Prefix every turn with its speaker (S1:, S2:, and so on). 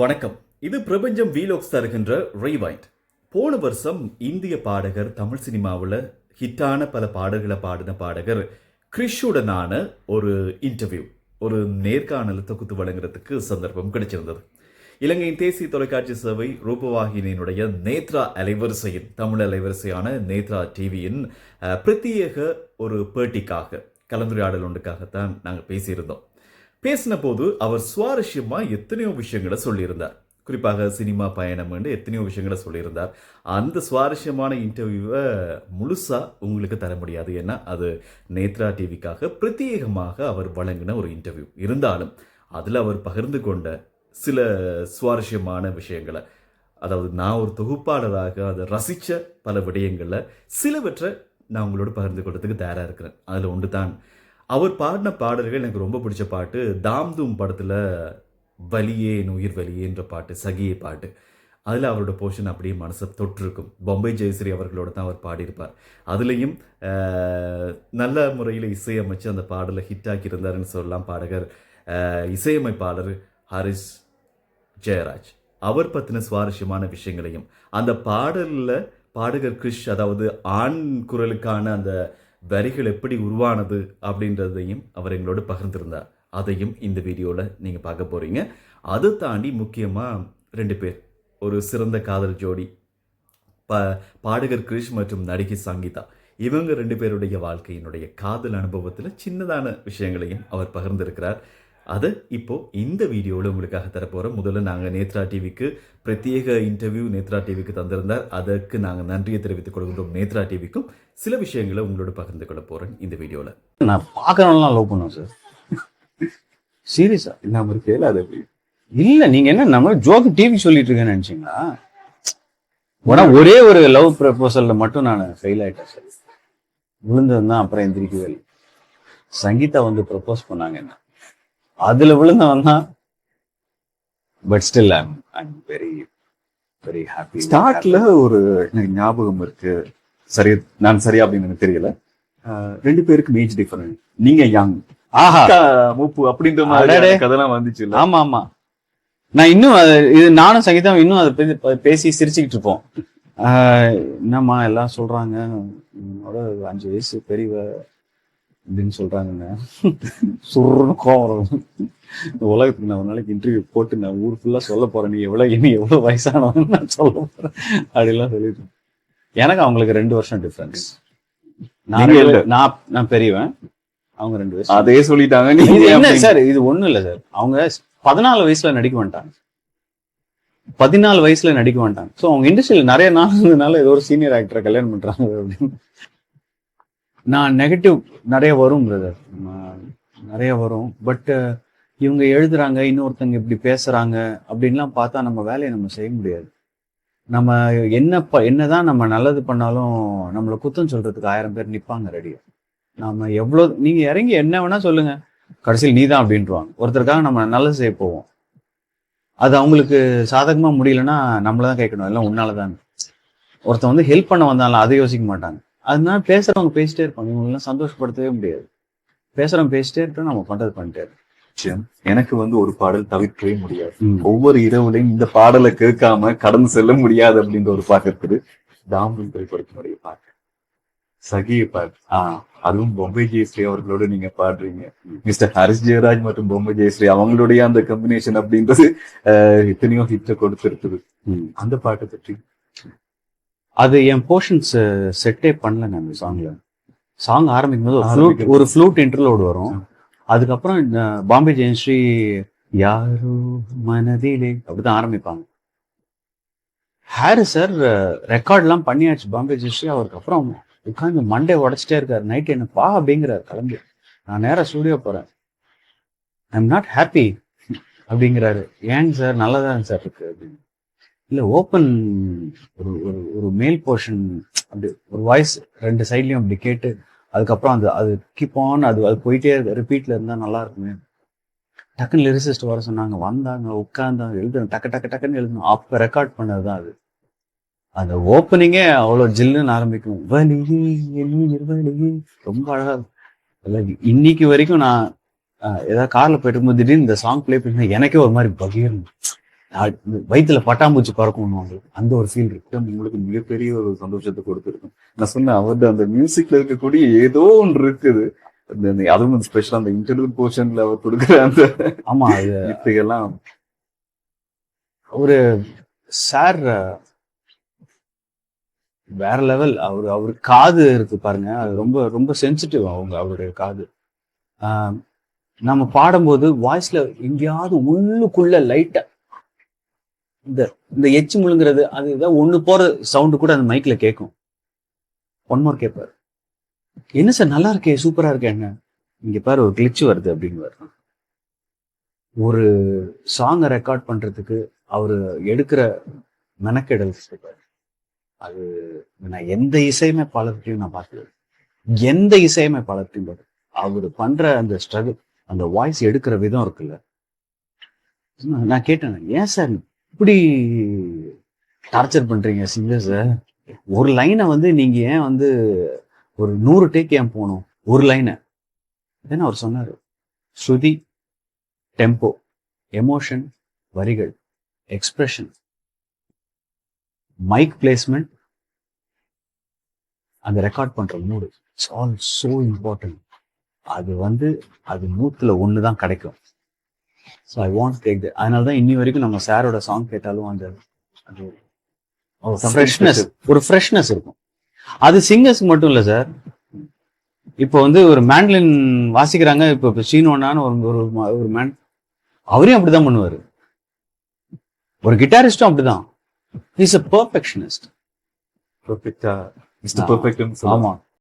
S1: வணக்கம். இது பிரபஞ்சம் வீலோக்ஸ் தருகின்ற ரீவைண்ட் போன வருஷம் இந்திய பாடகர் தமிழ் சினிமாவில் ஹிட்டான பல பாடல்களை பாடின பாடகர் கிறிஷுடனான ஒரு இன்டர்வியூ ஒரு நேர்காணல் தொகுத்து வழங்குறதுக்கு சந்தர்ப்பம் கிடைச்சிருந்தது. இலங்கையின் தேசிய தொலைக்காட்சி சேவை ரூபவாகினியினுடைய நேத்ரா அலைவரிசையின் தமிழ் அலைவரிசையான நேத்ரா டிவியின் பிரத்யேக ஒரு பேட்டிக்காக கலந்துரையாடல் ஒன்றுக்காகத்தான் நாங்கள் பேசியிருந்தோம். பேசின போது அவர் சுவாரஸ்யமாக எத்தனையோ விஷயங்களை சொல்லியிருந்தார். குறிப்பாக சினிமா பயணம் என்று எத்தனையோ விஷயங்களை சொல்லியிருந்தார். அந்த சுவாரஸ்யமான இன்டர்வியூவை முழுசாக உங்களுக்கு தர முடியாது. ஏன்னா அது நேத்ரா டிவிக்காக பிரத்யேகமாக அவர் வழங்கின ஒரு இன்டர்வியூ. இருந்தாலும் அதில் அவர் பகிர்ந்து கொண்ட சில சுவாரஸ்யமான விஷயங்களை அதாவது நான் ஒரு தொகுப்பாளராக அதை ரசித்த பல விடயங்களில் சிலவற்றை நான் உங்களோட பகிர்ந்து கொள்றதுக்கு தயாராக இருக்கிறேன். அதில் ஒன்று தான் அவர் பாடின பாடல்கள் எனக்கு ரொம்ப பிடிச்ச பாட்டு. தாம் தூம் படத்தில் வலியே என் உயிர் வலியேன்ற பாட்டு சகியே பாட்டு. அதில் அவரோட போர்ஷன் அப்படியே மனசை தொட்டிருக்கும் பொம்பை ஜெயஸ்ரீ அவர்களோட தான் அவர் பாடியிருப்பார். அதுலேயும் நல்ல முறையில் இசையமைச்சு அந்த பாடலை ஹிட் ஆக்கியிருந்தாருன்னு சொல்லலாம் பாடகர் இசையமைப்பாளர் ஹரிஸ் ஜெயராஜ். அவர் பற்றின சுவாரஸ்யமான விஷயங்களையும் அந்த பாடலில் பாடகர் கிருஷ் அதாவது ஆண் குரலுக்கான அந்த வரிகள் எப்படி உருவானது அப்படின்றதையும் அவர் எங்களோட பகிர்ந்திருந்தார். அதையும் இந்த வீடியோவில் நீங்கள் பார்க்க போகிறீங்க அதை தாண்டி முக்கியமாக ரெண்டு பேர். ஒரு சிறந்த காதல் ஜோடி ப பாடகர் கிரிஷ் மற்றும் நடிகை சங்கீதா. இவங்க ரெண்டு பேருடைய வாழ்க்கையினுடைய காதல் அனுபவத்தில் சின்னதான விஷயங்களையும் அவர் பகிர்ந்திருக்கிறார். அதை இப்போ இந்த வீடியோவில் உங்களுக்காக தரப்போகிறோம் முதல்ல நாங்கள் நேத்ரா டிவிக்கு பிரத்யேக இன்டர்வியூ நேத்ரா டிவிக்கு தந்திருந்தார். அதற்கு நாங்கள் நன்றியை தெரிவித்துக் கொள்கின்றோம் நேத்ரா டிவிக்கும் சில விஷயங்களை உங்களோட பகிர்ந்து கொள்ள போகிறேன் இந்த வீடியோவில்.
S2: நான் பார்க்கறவங்களாம் லவ் பண்ணுவேன் சார் சீரியஸா
S3: இல்லாம இருக்கேல அது
S2: இல்ல நீங்க என்ன நம்ம ஜோக் டிவி சொல்லிட்டு இருக்கேன்னு நினைச்சீங்களா? உடனே ஒரே ஒரு லவ் ப்ரப்போசல்ல மட்டும் நான் ஃபெயில் ஆயிட்டேன் சார் விழுந்தது தான் அப்புறம் எந்திரிக்கவே இல்லை. சங்கீதா வந்து ப்ரப்போஸ் பண்ணாங்க என்ன? அதுல விழுந்தவன் தான். But still I'm I'm very very happy
S3: ஸ்டார்ட்ல ஒரு எனக்கு ஞாபகம் இருக்கு. சரி நான் சரியா அப்படின்னு எனக்கு தெரியல. ரெண்டு பேருக்கு ஏஜ் டிஃபரண்ட் நீங்க யங்
S2: ஆஹா.
S3: மூப்பு அப்படின்ற. மாதிரி கதைலாம் வந்துச்சு
S2: ஆமா ஆமா. நான் இன்னும் இது நானும் சங்கீதம் இன்னும் அதை பத்தி பேசி சிரிச்சுக்கிட்டு இருப்போம். என்னம்மா எல்லாம் சொல்றாங்க? அஞ்சு வயசு பெரியவ. அப்படின்னு சொல்றாங்கங்க சுருன்னு கோவம். இந்த உலகத்துக்கு நான் ஒரு நாளைக்கு இன்டர்வியூ போட்டு நான் ஊர் ஃபுல்லா சொல்ல போறேன். நீ எவ்வளவு இனி எவ்வளவு வயசானவன்னு நான் சொல்ல போறேன். அப்படிலாம் சொல்லிட்டு எனக்கு அவங்களுக்கு ரெண்டு வருஷம் டிஃபரன்ஸ் நான். நான் நான் பெரியவன். அவங்க ரெண்டு வயசு.
S3: அதே சொல்லிட்டாங்க.
S2: என்ன சார்? இது ஒண்ணும் இல்ல சார். அவங்க பதினாலு வயசுல நடிக்க மாட்டாங்க. பதினாலு வயசுல நடிக்க மாட்டாங்க. ஸோ அவங்க இண்டஸ்ட்ரியில் நிறைய நாள் இருந்ததுனால ஏதோ ஒரு சீனியர் ஆக்டரை கல்யாணம் பண்றாங்க அப்படின்னு. நான் நெகட்டிவ் நிறைய வரும் பிரதர் நிறைய வரும். பட்டு uh, இவங்க எழுதுறாங்க இன்னொருத்தங்க இப்படி பேசுறாங்க அப்படின்லாம் பார்த்தா நம்ம வேலையை நம்ம செய்ய முடியாது. நம்ம என்ன ப என்னதான் நம்ம நல்லது பண்ணாலும் நம்மளை குத்தம் சொல்றதுக்கு ஆயிரம் பேர் நிற்பாங்க ரெடியா நாம எவ்வளோ நீங்க இறங்கி என்ன வேணா சொல்லுங்க. கடைசியில் நீ தான் அப்படின்ட்டுருவாங்க ஒருத்தருக்காக நம்ம நல்லது செய்ய போவோம். அது அவங்களுக்கு சாதகமாக முடியலன்னா நம்மள தான் கேட்கணும். எல்லாம் உன்னாலதான். ஒருத்தன் வந்து ஹெல்ப் பண்ண வந்தாலும் அதை யோசிக்க மாட்டாங்க. அதனால பேசுறவங்க பேசிட்டே இருப்பாங்க. இவங்களெல்லாம் சந்தோஷப்படுத்தவே முடியாது. பேசுறவங்க பேசிட்டே இருக்கட்டும் நம்ம பண்றது பண்ணிட்டே இருக்கோம்.
S3: எனக்கு வந்து ஒரு பாடல் தவிர்க்கவே முடியாது. ஒவ்வொரு இரவுலையும் இந்த பாடலை கேட்காம கடந்து செல்ல முடியாது அப்படின்ற ஒரு பாட்டு இருக்குது. தாம்பூல் திரைப்படத்தினுடைய பாட்டு. சகிய பாட்டு.
S2: ஆஹ்
S3: அதுவும் பொம்பை ஜெயஸ்ரீ அவர்களோட நீங்க பாடுறீங்க. மிஸ்டர் ஹரிஸ் ஜெயராஜ் மற்றும் பொம்பை ஜெயஸ்ரீ அவங்களுடைய அந்த கம்பினேஷன் அப்படின்றது எத்தனையோ ஹிட்ட கொடுத்திருக்குது. அந்த பாட்டை பற்றி
S2: அது என் போர்ஷன்ஸ் செட்டே பண்ணல நான் சாங்ல சாங் ஆரம்பிக்கும் போது ஒரு ஃப்ளூட் இன்டர்லோடு வரும். அதுக்கப்புறம் இந்த பாம்பே ஜெயஸ்ரீ யாரோ மனதிலே அப்படிதான் ஆரம்பிப்பாங்க. ஹாரி சார் ரெக்கார்ட்லாம் பண்ணியாச்சு பாம்பே ஜெயஸ்ரீ அவருக்கு அப்புறம் உட்காந்து மண்டே உடைச்சிட்டே இருக்காரு. நைட் என்ன பா அப்படிங்கிறார் கிளம்பி. நான் நேரா ஸ்டுடியோ போறேன். ஐ எம் நாட் ஹாப்பி அப்படிங்கிறாரு. ஏங்க சார் நல்லதாங்க சார் இருக்கு அப்படின்னு. இல்ல ஓப்பன் ஒரு ஒரு ஒரு மேல் போர்ஷன் அப்படி ஒரு வாய்ஸ் ரெண்டு சைட்லயும் அப்படி கேட்டு அதுக்கப்புறம் அது அது கீப் ஆன் அது அது போயிட்டே ரிப்பீட்ல இருந்தா நல்லா இருக்குமே. டக்குன்னு லிரிசிஸ்ட் வர சொன்னாங்க. வந்தாங்க உட்கார்ந்தாங்க எழுதுன டக்கு டக்கு டக்குன்னு எழுதணும் அப்ப ரெக்கார்ட் பண்ணதுதான் அது. அந்த ஓப்பனிங்கே அவ்வளோ ஜில்லுன்னு ஆரம்பிக்கும். வலியே என் வலியே ரொம்ப அழகா இருக்கும். இன்னைக்கு வரைக்கும் நான் ஏதாவது கார்ல போயிட்டு இருக்கும்போது திடீர்னு இந்த சாங் ப்ளே பண்ணா எனக்கே ஒரு மாதிரி பகீர்னு வயித்துல பட்டாம்பூச்சி பறக்கணும் அவங்களுக்கு அந்த ஒரு ஃபீல் இருக்கு.
S3: உங்களுக்கு மிகப்பெரிய ஒரு சந்தோஷத்தை கொடுத்துருக்கும். நான் சொன்னேன் அவர்ட்ட அந்த மியூசிக்ல இருக்கக்கூடிய ஏதோ ஒன்று இருக்குது. அதுவும் ஸ்பெஷலா அந்த இன்டர்வியூ போர்ஷன்ல அவர் கொடுக்குற அந்த
S2: ஆமா அது
S3: இசையெல்லாம்.
S2: ஒரு சார் வேற லெவல் அவர் அவர் காது இருக்கு பாருங்க. அது ரொம்ப ரொம்ப சென்சிட்டிவ் அவங்க அவருடைய காது. ஆஹ் நம்ம பாடும்போது வாய்ஸ்ல எங்கேயாவது உள்ளுக்குள்ள லைட்டா இந்த இந்த எச்சு முழுங்கிறது அது ஏதாவது ஒன்று போகிற சவுண்டு கூட அந்த மைக்கில் கேட்கும் ஒன் மோர் கேட்பார் என்ன சார் நல்லா இருக்கே சூப்பராக இருக்கே என்ன இங்கே பாரு ஒரு கிளிச்சு வருது அப்படின்னு ஒரு சாங்கை ரெக்கார்ட் பண்ணுறதுக்கு அவர் எடுக்கிற மெனக்கெடல் இருப்பாரு. அது நான் எந்த இசையுமே இசையமைப்பாளர்கிட்டையும் நான் பார்த்தது எந்த இசையுமே இசையமைப்பாளர்கிட்டையும் பார்த்து அவர் பண்ற அந்த ஸ்ட்ரகிள் அந்த வாய்ஸ் எடுக்கிற விதம் இருக்குல்ல. நான் நான் கேட்டேன் ஏன் சார் இப்படி டார்ச்சர் பண்றீங்க சிங்கர்ஸை ஒரு லைனை வந்து நீங்க ஏன் வந்து ஒரு நூறு டேக் ஏன் போகணும்? ஒரு லைனை ஏன்னா அவர் சொன்னார் ஸ்ருதி டெம்போ எமோஷன் வரிகள் எக்ஸ்பிரஷன் மைக் பிளேஸ்மெண்ட் அந்த ரெக்கார்ட் பண்ற mood it's all so important அது வந்து அது நூத்துல ஒன்று தான் கிடைக்கும். So I want take the அதனால தான் இன்னி வரைக்கும் நம்ம சாரோட சாங் கேட்டாலும் அந்த அது ஃப்ரெஷ்னஸ் ஒரு ஃப்ரெஷ்னஸ் இருக்கும். அது சிங்கர்ஸ்க்கு மட்டும் இல்லை சார் இப்போ வந்து ஒரு மேண்ட்லின் வாசிக்கிறாங்க இப்போ இப்போ சீனோனான்னு ஒரு ஒரு மேன் அவரையும் அப்படிதான் பண்ணுவாரு. ஒரு கிட்டாரிஸ்டும் அப்படிதான். இஸ் அ பர்ஃபெக்ஷனிஸ்ட்
S3: பெர்ஃபெக்டா மிஸ்டர் பெர்ஃபெக்ட்னு
S2: ஆமா.